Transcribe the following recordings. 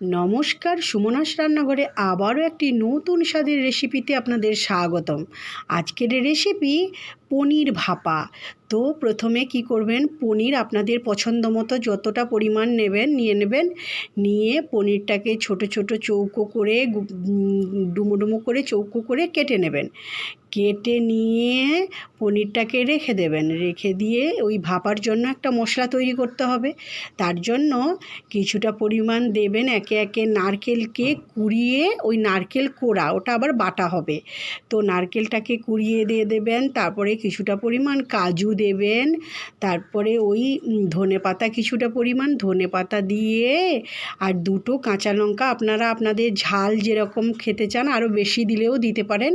নমস্কার সুমনাস রান্নাঘরে আবারও একটি নতুন স্বাদের রেসিপিতে আপনাদের স্বাগতম। আজকের রেসিপি পনির ভাপা। তো প্রথমে কি করবেন? পনির আপনাদের পছন্দ মতো যতটা পরিমাণ নেবেন, নিয়ে নেবেন। নিয়ে পনিরটাকে ছোট ছোট চৌকো করে ডুমো ডুমো করে চৌকো করে কেটে নেবেন। কেটে নিয়ে পনিরটাকে রেখে দেবেন। রেখে দিয়ে ওই ভাপার জন্য একটা মশলা তৈরি করতে হবে। তার জন্য কিছুটা পরিমাণ দেবেন একে একে নারকেলকে কুড়িয়ে ওই নারকেল কোড়া, ওটা আবার বাটা হবে। তো নারকেলটাকে কুড়িয়ে দিয়ে দেবেন। তারপরে কিছুটা পরিমাণ কাজু দেবেন, তারপরে ওই ধনে পাতা কিছুটা পরিমাণ, ধনে পাতা দিয়ে, আর দুটো কাঁচা লঙ্কা আপনারা আপনাদের ঝাল যেরকম খেতে চান আরও বেশি দিলেও দিতে পারেন।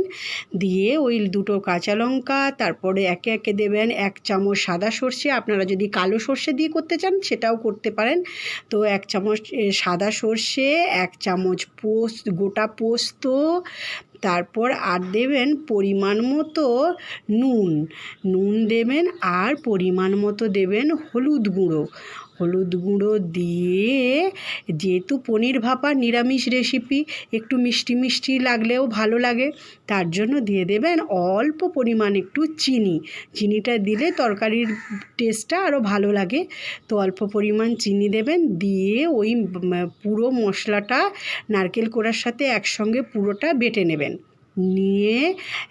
দিয়ে ওই দুটো কাঁচা লঙ্কা, তারপরে একে একে দেবেন এক চামচ সাদা সর্ষে, আপনারা যদি কালো সর্ষে দিয়ে করতে চান সেটাও করতে পারেন। তো এক চামচ সাদা সর্ষে, এক চামচ পোস্ত, গোটা পোস্ত তারপর আর দেবেন পরিমাণ মতো নুন। নুন দেবেন আর পরিমাণ মতো দেবেন হলুদ গুঁড়ো। হলুদ গুঁড়ো দিয়ে যেহেতু পনির ভাপা নিরামিষ রেসিপি একটু মিষ্টি মিষ্টি লাগলেও ভালো লাগে। তার জন্য দিয়ে দেবেন অল্প পরিমাণ একটু চিনি। চিনিটা দিলে তরকারির টেস্টটা আরও ভালো লাগে। তো অল্প পরিমাণ চিনি দেবেন, দিয়ে ওই পুরো মশলাটা নারকেল কোড়ার সাথে একসঙ্গে পুরোটা বেটে নেবেন। নিয়ে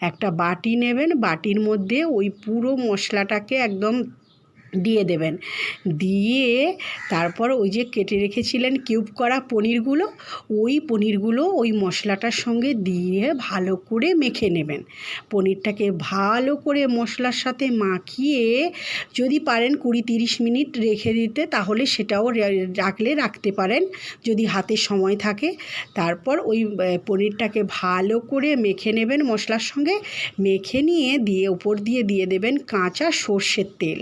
একটা বাটি নেবেন, বাটির মধ্যে ওই পুরো মশলাটাকে একদম দিয়ে দেবেন। দিয়ে তারপর ওই যে কেটে রেখেছিলেন কিউব করা পনিরগুলো, ওই পনিরগুলো ওই মশলাটার সঙ্গে দিয়ে ভালো করে মেখে নেবেন। পনিরটাকে ভালো করে মশলার সাথে মাখিয়ে যদি পারেন কুড়ি তিরিশ মিনিট রেখে দিতে, তাহলে সেটাও রাখলে রাখতে পারেন যদি হাতে সময় থাকে। তারপর ওই পনিরটাকে ভালো করে মেখে নেবেন মশলার সঙ্গে। মেখে নিয়ে দিয়ে, উপর দিয়ে দিয়ে দেবেন কাঁচা সর্ষের তেল।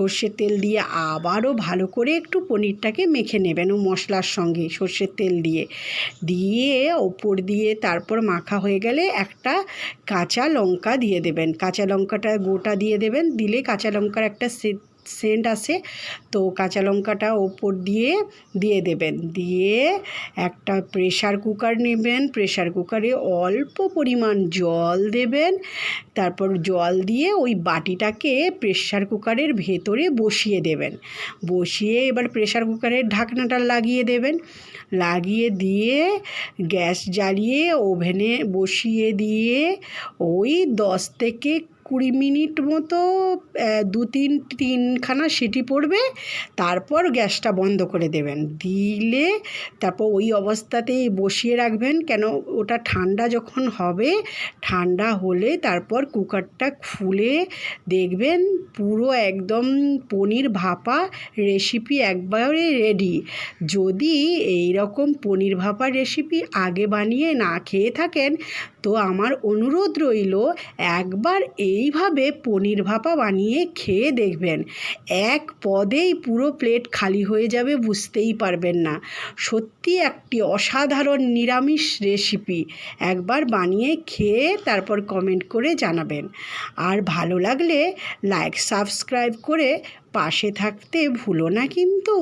সর্ষের তেল দিয়ে আবারও ভালো করে একটু পনিরটাকে মেখে নেবেন ও মশলার সঙ্গে সর্ষের তেল দিয়ে। দিয়ে ওপর দিয়ে তারপর মাখা হয়ে গেলে একটা কাঁচা লঙ্কা দিয়ে দেবেন। কাঁচা লঙ্কাটা গোটা দিয়ে দেবেন। দিলে কাঁচা লঙ্কার একটা সেন্ট আসে তো কাঁচা লঙ্কাটা ওপর দিয়ে দিয়ে দেবেন। দিয়ে একটা প্রেশার কুকার নেবেন প্রেশার কুকারে অল্প পরিমাণ জল দেবেন, তারপর জল দিয়ে ওই বাটিটাকে প্রেশার কুকারের ভেতরে বসিয়ে দেবেন। বসিয়ে এবার প্রেশার কুকারের ঢাকনাটা লাগিয়ে দেবেন। লাগিয়ে দিয়ে গ্যাস জ্বালিয়ে ওভেনে বসিয়ে দিয়ে ওই দশ থেকে কুড়ি মিনিট মতো দু তিন, তিনখানা সিটি পড়বে, তারপর গ্যাসটা বন্ধ করে দেবেন। দিলে তারপর ওই অবস্থাতেই বসিয়ে রাখবেন, কেন ওটা ঠান্ডা যখন হবে, ঠান্ডা হলে তারপর কুকারটা খুলে দেখবেন, পুরো একদম পনির ভাপা রেসিপি একবারে রেডি যদি এই রকম পনির ভাপা রেসিপি আগে বানিয়ে না খেয়ে থাকেন তো আমার অনুরোধ রইল, একবার এইভাবে পনির ভাপা বানিয়ে খেয়ে দেখবেন। এক পদেই পুরো প্লেট খালি হয়ে যাবে বুঝতেই পারবেন না। সত্যি একটি অসাধারণ নিরামিষ রেসিপি। একবার বানিয়ে খেয়ে তারপর কমেন্ট করে জানাবেন। আর ভালো লাগলে লাইক, সাবস্ক্রাইব করে পাশে থাকতে ভুলো না কিন্তু।